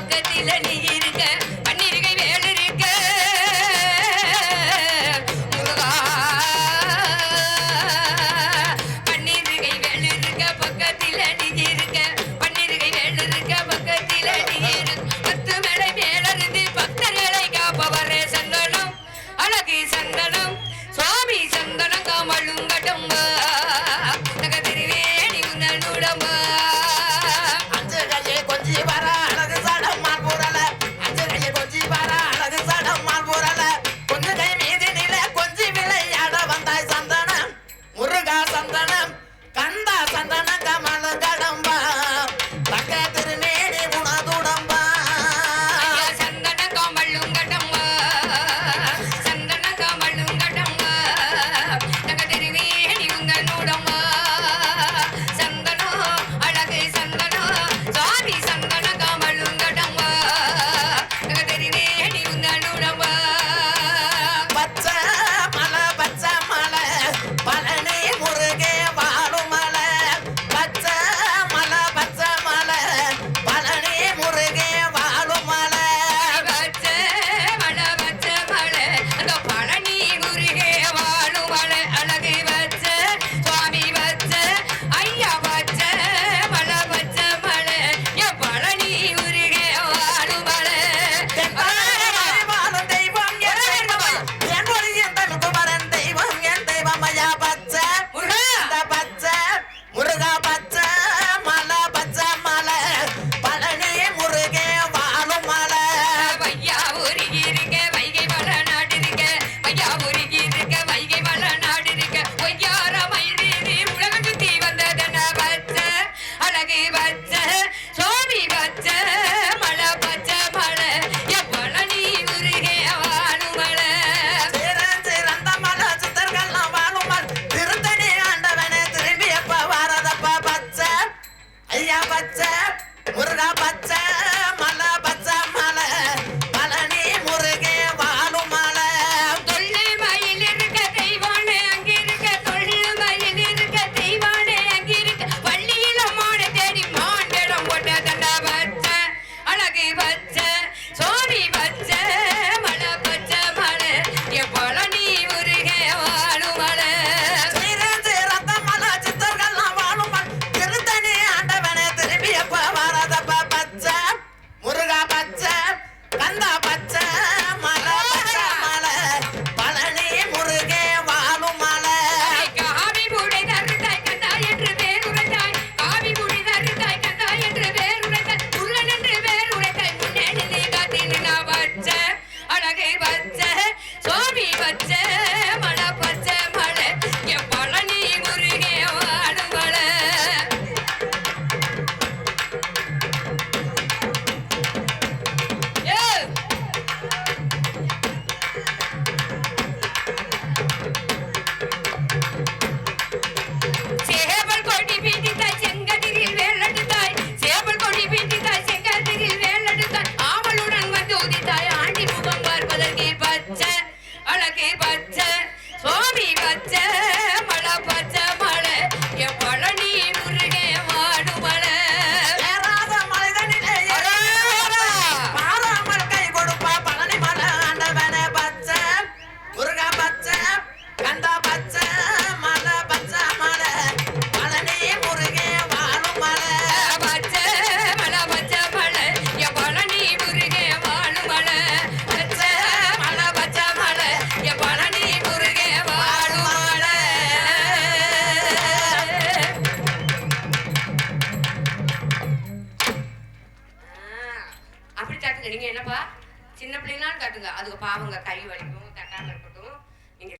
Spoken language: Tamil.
பக்கத்தில் நீ காட்டுங்க நீங்க என்னப்பா? சின்ன பிள்ளைங்களான்னு காட்டுங்க. அதுக்கு பாவங்க கை வலிக்கும்.